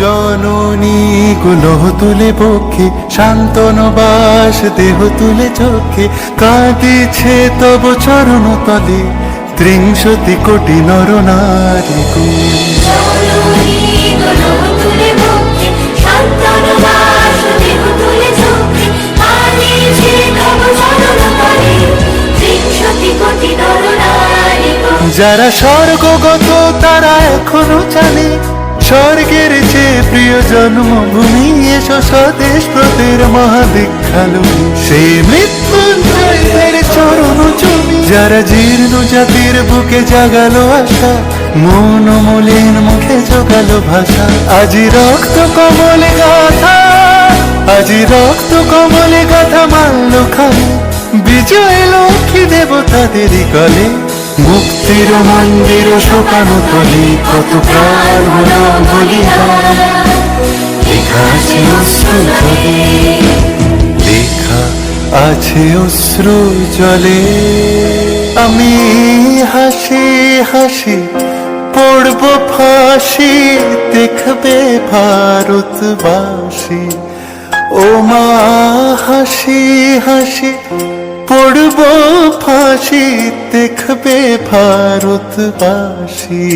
জননী গুলোহ তুলে পক্ষে শান্তন বাস দেহ তুলে চোখে কাঁদিছে তব চরণ তলে ত্রিংশতি কোটি নর নারী। যারা স্বর্গগত তারা এখনও জানে স্বর্গের যে প্রিয় জন্মভূমি এসো স্বদেশ প্রতের মহাদীক্ষালু। সে মৃত্যুঞ্জয়ের চরণ জমি, যারা জীর্ণ জাতির বুকে জাগালো আশা, মন মলিন মুখে জোগালো ভাষা। আজি রক্ত কমলে গাথা, আজি রক্ত কমলে গাথা মাল্য খালে বিজয় লক্ষ্মী দেবতাদেরই কলে মুক্তির মন্দির শোকানো তলি কত প্রাণ হলো বলিদান লেখা আছে অশ্রু জলে, লেখা আছে অশ্রু জলে। আমি হাসি হাসি পড়ব ফাঁসি, দেখবে ভারতবাসী। ও মা, হাসি হাসি পড়ব ফাঁসি দেখবে ভারতবাসী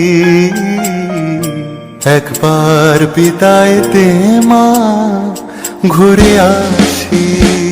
একবার বিদায় দে মা ঘুরে আসি।